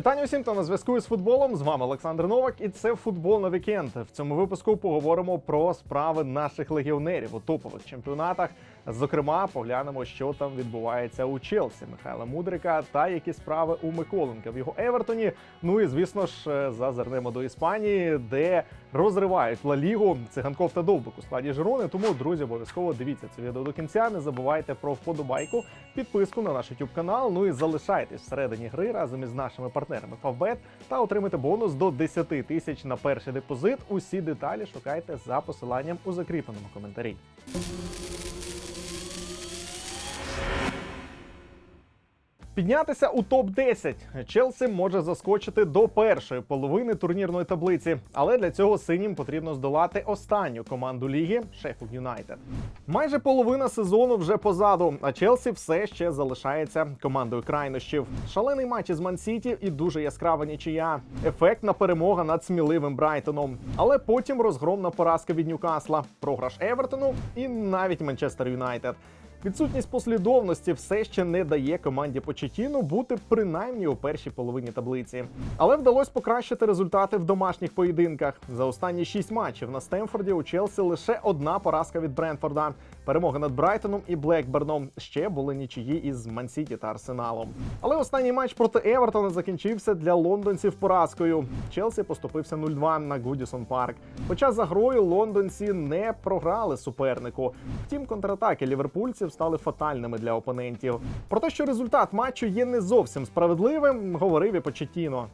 Вітання усім, хто на зв'язку із футболом. З вами Олександр Новак, і це футбол на вікенд. В цьому випуску поговоримо про справи наших легіонерів у топових чемпіонатах. Зокрема, поглянемо, що там відбувається у Челсі Михайла Мудрика та які справи у Миколенка в його Евертоні. Ну і звісно ж, е, зазирнемо до Іспанії, де розривають Ла Лігу циганков та довбик у складі Жирони. Тому, друзі, обов'язково дивіться це відео до кінця. Не забувайте про вподобайку, підписку на наш YouTube канал. Ну і залишайтесь всередині гри разом із нашими партнерами Favbet та отримати бонус до 10 тисяч на перший депозит. Усі деталі шукайте за посиланням у закріпленому коментарі. Піднятися у топ 10 Челсі може заскочити до першої половини турнірної таблиці, але для цього синім потрібно здолати останню команду ліги Шеффілд Юнайтед. Майже половина сезону вже позаду, а Челсі все ще залишається командою крайнощів. Шалений матч із Ман-Сіті і дуже яскрава нічия. Ефектна перемога над сміливим Брайтоном. Але потім розгромна поразка від Ньюкасла, програш Евертону і навіть Манчестер Юнайтед. Відсутність послідовності все ще не дає команді Почетіну бути принаймні у першій половині таблиці. Але вдалося покращити результати в домашніх поєдинках. За останні шість матчів на Стемфорді у Челсі лише одна поразка від Брентфорда. Перемоги над Брайтоном і Блекберном ще були нічиї із Мансіті та Арсеналом. Але останній матч проти Евертона закінчився для лондонців поразкою. Челсі поступився 0-2 на Гудісон Парк. Хоча за грою лондонці не програли супернику. Втім, контратаки ліверпульців стали фатальними для опонентів. Про те, що результат матчу є не зовсім справедливим, говорив і Почетіно.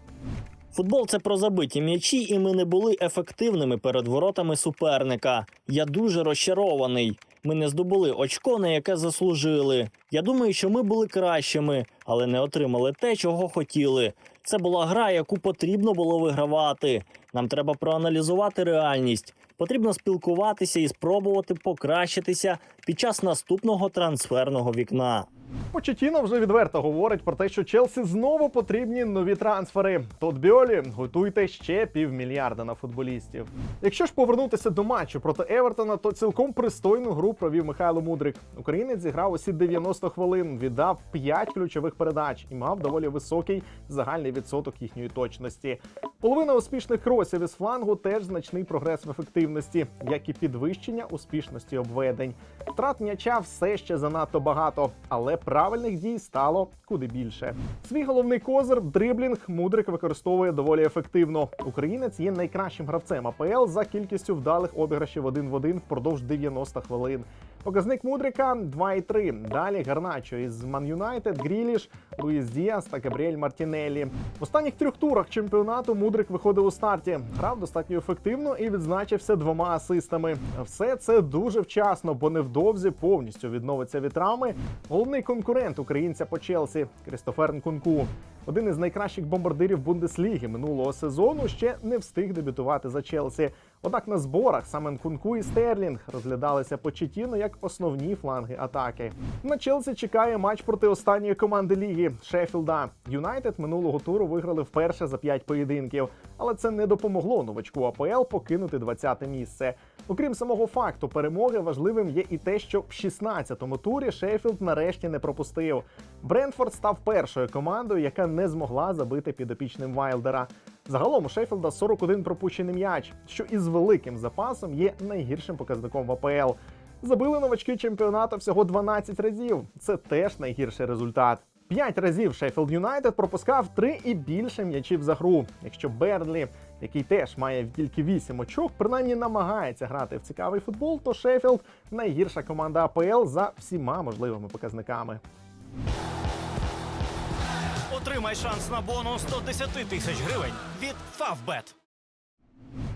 Футбол це про забиті м'ячі, і ми не були ефективними перед воротами суперника. Я дуже розчарований. Ми не здобули очко, на яке заслужили. Я думаю, що ми були кращими, але не отримали те, чого хотіли. Це була гра, яку потрібно було вигравати. Нам треба проаналізувати реальність. Потрібно спілкуватися і спробувати покращитися під час наступного трансферного вікна. Почетіно вже відверто говорить про те, що Челсі знову потрібні нові трансфери. Тот Біолі, готуйте ще півмільярда на футболістів. Якщо ж повернутися до матчу проти Евертона, то цілком пристойну гру провів Михайло Мудрик. Українець зіграв усі 90 хвилин, віддав 5 ключових передач і мав доволі високий загальний відсоток їхньої точності. Половина успішних кросів із флангу теж значний прогрес в ефективності, як і підвищення успішності обведень. Втрат м'яча все ще занадто багато, але правильних дій стало куди більше. Свій головний козир дриблінг Мудрик використовує доволі ефективно. Українець є найкращим гравцем АПЛ за кількістю вдалих обіграшів один в один впродовж 90 хвилин. Показник Мудрика 2,3. Далі Гарначо із Ман Юнайтед, Гріліш, Луїс Діас та Габріель Мартінеллі. В останніх трьох турах чемпіонату Мудрик виходив у старті. Грав достатньо ефективно і відзначився двома асистами. Все це дуже вчасно, бо невдовзі повністю відновиться від травми. Головний конкурент українця по Челсі Крістофер Нкунку. Один із найкращих бомбардирів Бундесліги минулого сезону ще не встиг дебютувати за Челсі. Однак на зборах саме Нкунку і Стерлінг розглядалися Почетіно як основні фланги атаки. На Челсі чекає матч проти останньої команди ліги Шеффілда. Юнайтед минулого туру виграли вперше за 5 поєдинків, але це не допомогло новачку АПЛ покинути 20-те місце. Окрім самого факту перемоги, важливим є і те, що в 16-му турі Шеффілд нарешті не пропустив. Брентфорд став першою командою, яка не змогла забити підопічним Вайлдера. Загалом у Шеффілда 41 пропущений м'яч, що із великим запасом є найгіршим показником в АПЛ. Забили новачки чемпіонату всього 12 разів. Це теж найгірший результат. П'ять разів Шеффілд Юнайтед пропускав три і більше м'ячів за гру. Якщо Бернлі, який теж має тільки 8 очок, принаймні намагається грати в цікавий футбол, то Шеффілд найгірша команда АПЛ за всіма можливими показниками. Отримай шанс на бонус 110 тисяч гривень від Favbet.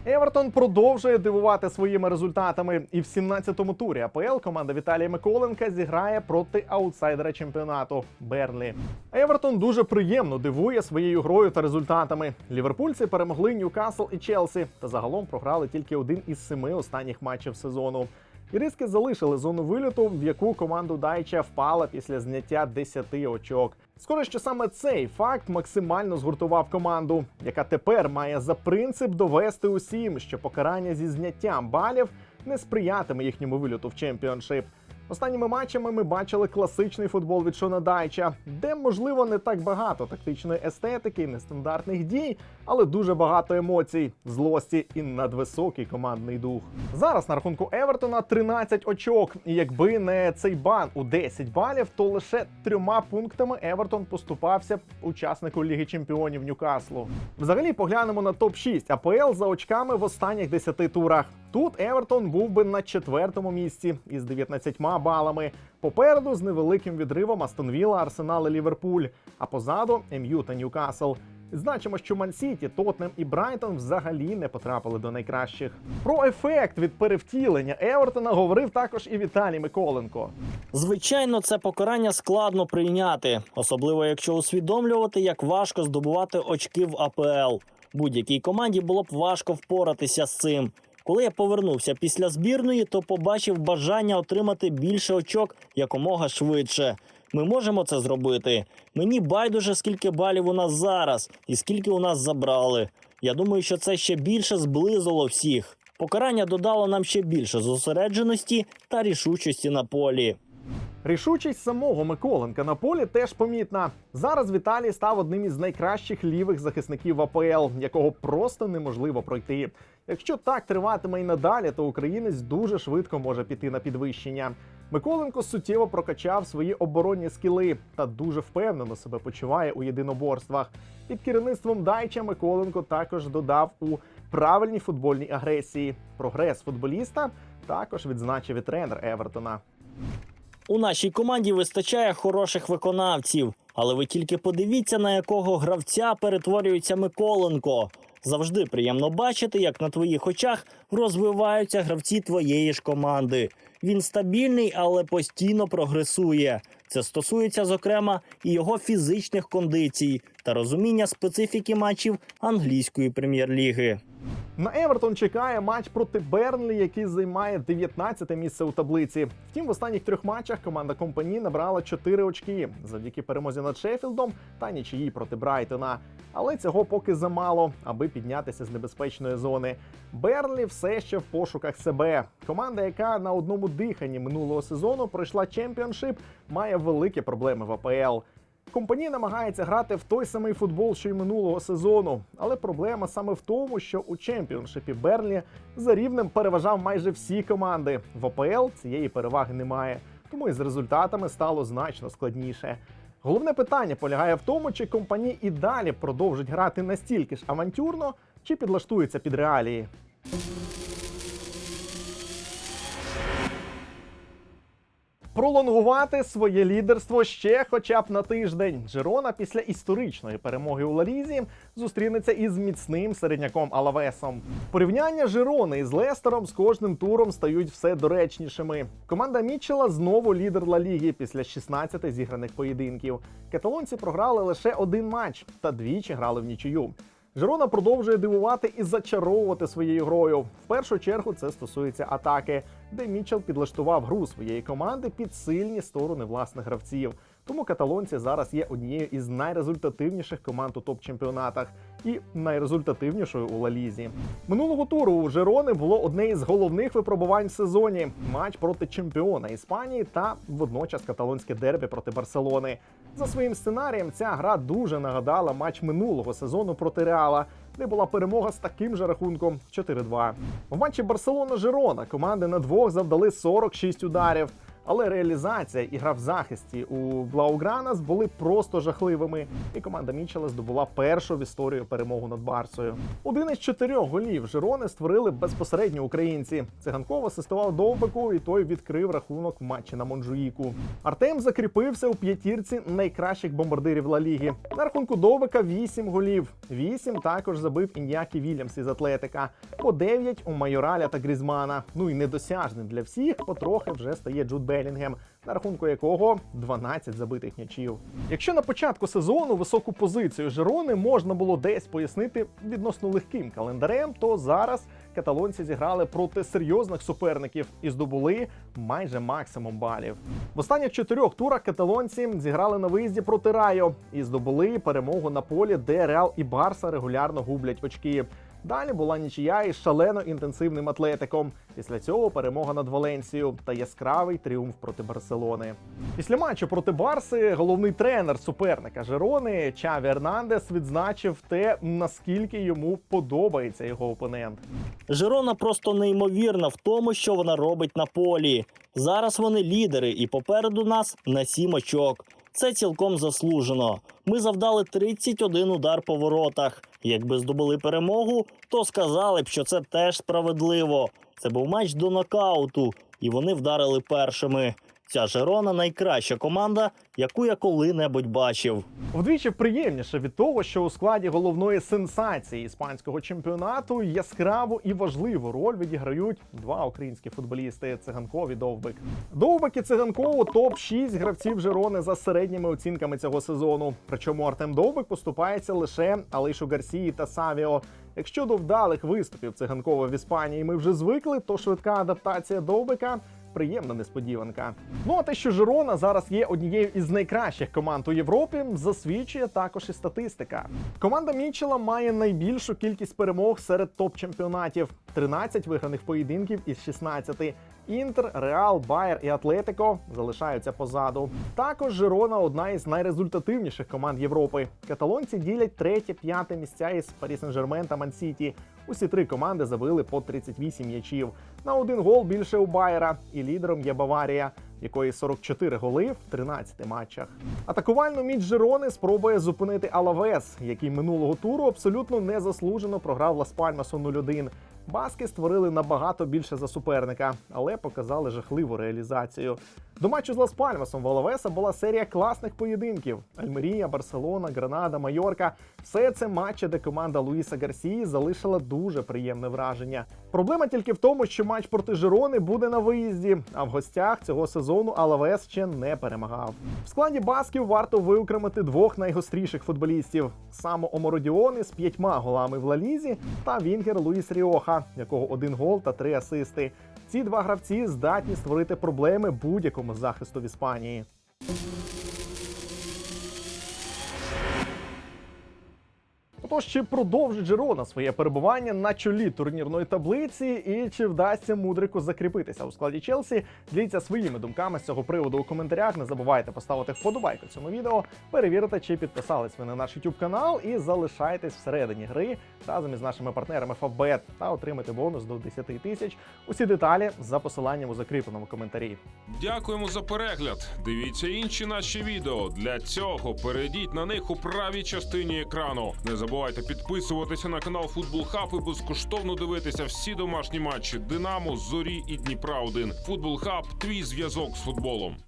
Евертон продовжує дивувати своїми результатами. І в 17-му турі АПЛ команда Віталія Миколенка зіграє проти аутсайдера чемпіонату Берлі. Евертон дуже приємно дивує своєю грою та результатами. Ліверпульці перемогли Ньюкасл і Челсі, та загалом програли тільки один із семи останніх матчів сезону. Іриски залишили зону вильоту, в яку команду Дайча впала після зняття 10 очок. Схоже, що саме цей факт максимально згуртував команду, яка тепер має за принцип довести усім, що покарання зі зняттям балів не сприятиме їхньому вильоту в чемпіоншип. Останніми матчами ми бачили класичний футбол від Шона Дайча, де можливо не так багато тактичної естетики, нестандартних дій, але дуже багато емоцій, злості і надвисокий командний дух. Зараз на рахунку Евертона 13 очок. І якби не цей бан у 10 балів, то лише трьома пунктами Евертон поступався учаснику Ліги Чемпіонів Ньюкаслу. Взагалі поглянемо на топ 6 АПЛ за очками в останніх 10 турах. Тут Евертон був би на четвертому місці із 19 балами. Попереду з невеликим відривом Астон Вілла, Арсенал і Ліверпуль, а позаду МЮ та Ньюкасл. Значимо, що Мансіті, Тотнем і Брайтон взагалі не потрапили до найкращих. Про ефект від перевтілення Евертона говорив також і Віталій Миколенко. Звичайно, це покарання складно прийняти, особливо якщо усвідомлювати, як важко здобувати очки в АПЛ. Будь-якій команді було б важко впоратися з цим. Коли я повернувся після збірної, то побачив бажання отримати більше очок якомога швидше. Ми можемо це зробити. Мені байдуже, скільки балів у нас зараз і скільки у нас забрали. Я думаю, що це ще більше зблизило всіх. Покарання додало нам ще більше зосередженості та рішучості на полі. Рішучість самого Миколенка на полі теж помітна. Зараз Віталій став одним із найкращих лівих захисників АПЛ, якого просто неможливо пройти. Якщо так триватиме і надалі, то українець дуже швидко може піти на підвищення. Миколенко суттєво прокачав свої оборонні скіли та дуже впевнено себе почуває у єдиноборствах. Під керівництвом Дайча Миколенко також додав у правильній футбольній агресії. Прогрес футболіста також відзначив і тренер Евертона. У нашій команді вистачає хороших виконавців, але ви тільки подивіться, на якого гравця перетворюється Миколенко. Завжди приємно бачити, як на твоїх очах розвиваються гравці твоєї ж команди. Він стабільний, але постійно прогресує. Це стосується, зокрема, і його фізичних кондицій та розуміння специфіки матчів англійської прем'єр-ліги. На Евертон чекає матч проти Бернлі, який займає 19 місце у таблиці. Втім, в останніх трьох матчах команда компанії набрала 4 очки завдяки перемозі над Шеффілдом та нічиїй проти Брайтона. Але цього поки замало, аби піднятися з небезпечної зони. Берлі все ще в пошуках себе. Команда, яка на одному диханні минулого сезону пройшла чемпіоншип, має великі проблеми в АПЛ. Компанія намагається грати в той самий футбол, що й минулого сезону. Але проблема саме в тому, що у чемпіоншипі Берлі за рівнем переважав майже всі команди. В ОПЛ цієї переваги немає, тому і з результатами стало значно складніше. Головне питання полягає в тому, чи компанії і далі продовжить грати настільки ж авантюрно, чи підлаштуються під реалії. Пролонгувати своє лідерство ще хоча б на тиждень. Джерона після історичної перемоги у Лалізі зустрінеться із міцним середняком Алавесом. Порівняння Жирони із Лестером з кожним туром стають все доречнішими. Команда Мітчела знову лідер Ла Ліги після 16 зіграних поєдинків. Каталонці програли лише один матч та двічі грали в нічию. Жирона продовжує дивувати і зачаровувати своєю грою. В першу чергу це стосується атаки, де Мічел підлаштував гру своєї команди під сильні сторони власних гравців. Тому каталонці зараз є однією із найрезультативніших команд у топ-чемпіонатах і найрезультативнішою у Лалізі. Минулого туру у Жерони було одне із головних випробувань в сезоні матч проти чемпіона Іспанії та водночас каталонське дербі проти Барселони. За своїм сценарієм ця гра дуже нагадала матч минулого сезону проти Реала, де була перемога з таким же рахунком 4-2. В матчі Барселона-Жирона команди на двох завдали 46 ударів. Але реалізація і гра в захисті у Блаугранас були просто жахливими, і команда Мічела здобула першу в історію перемогу над Барсою. Один із чотирьох голів Жирони створили безпосередньо українці. Циганков асистував Довбику, і той відкрив рахунок в матчі на Монжуїку. Артем закріпився у п'ятірці найкращих бомбардирів Ла Ліги. На рахунку Довбика 8 голів. 8 також забив Ін'які Вільямс із Атлетика. По 9 у Майораля та Грізмана. Ну і недосяжним для всіх потрохи вже стає Джуд Белінгем, на рахунку якого 12 забитих м'ячів. Якщо на початку сезону високу позицію Жирони можна було десь пояснити відносно легким календарем, то зараз каталонці зіграли проти серйозних суперників і здобули майже максимум балів. В останніх чотирьох турах каталонці зіграли на виїзді проти Райо і здобули перемогу на полі, де Реал і Барса регулярно гублять очки. Далі була нічия із шалено інтенсивним атлетиком. Після цього перемога над Валенсією та яскравий тріумф проти Барселони. Після матчу проти Барси головний тренер суперника Жерони Чаві Ернандес відзначив те, наскільки йому подобається його опонент. Жирона просто неймовірна в тому, що вона робить на полі. Зараз вони лідери, і попереду нас на сім очок. Це цілком заслужено. Ми завдали 31 удар по воротах. Якби здобули перемогу, то сказали б, що це теж справедливо. Це був матч до нокауту, і вони вдарили першими. Ця Жерона найкраща команда, яку я коли-небудь бачив. Вдвічі приємніше від того, що у складі головної сенсації іспанського чемпіонату яскраву і важливу роль відіграють два українські футболісти Циганков і Довбик. Довбик і Циганков топ 6 гравців Жерони за середніми оцінками цього сезону. Причому Артем Довбик поступається лише Алишу Гарсії та Савіо. Якщо до вдалих виступів циганкова в Іспанії ми вже звикли, то швидка адаптація Довбика приємна несподіванка. Ну а те, що Жирона зараз є однією із найкращих команд у Європі, засвідчує також і статистика. Команда Мічела має найбільшу кількість перемог серед топ-чемпіонатів: 13 виграних поєдинків із 16. Інтер, Реал, Байер і Атлетико залишаються позаду. Також Жирона одна із найрезультативніших команд Європи. Каталонці ділять третє, п'яте місця із Парі Сен-Жермен та Ман-Сіті. Усі три команди забили по 38 м'ячів. На один гол більше у Байера, і лідером є Баварія, в якої 44 голи в 13 матчах. Атакувальну міць Жирони спробує зупинити Алавес, який минулого туру абсолютно незаслужено програв Лас Пальмасу 0-1. Баски створили набагато більше за суперника, але показали жахливу реалізацію. До матчу з Лас Пальмасом в Алавеса була серія класних поєдинків: Альмерія, Барселона, Гранада, Майорка. Все це матчі, де команда Луїса Гарсії залишила дуже приємне враження. Проблема тільки в тому, що матч проти Жирони буде на виїзді, а в гостях цього сезону Алавес ще не перемагав. В складі басків варто виокремити двох найгостріших футболістів: Само Омородіони з п'ятьма голами в Лалізі та Вінгер Луїс Ріоха, якого один гол та три асисти. Ці два гравці здатні створити проблеми будь-якому захисту в Іспанії. Отож, чи продовжить Жирона своє перебування на чолі турнірної таблиці, і чи вдасться мудрику закріпитися у складі Челсі? Діліться своїми думками з цього приводу у коментарях. Не забувайте поставити вподобайку цьому відео, перевірити, чи підписались ви на наш YouTube канал, і залишайтесь всередині гри разом із нашими партнерами Фавбет та отримати бонус до 10 тисяч. Усі деталі за посиланням у закріпленому коментарі. Дякуємо за перегляд. Дивіться інші наші відео. Для цього перейдіть на них у правій частині екрану. Не забувайте підписуватися на канал Футбол Хаб і безкоштовно дивитися всі домашні матчі Динамо, Зорі і Дніпра 1 Футбол Хаб твій зв'язок з футболом.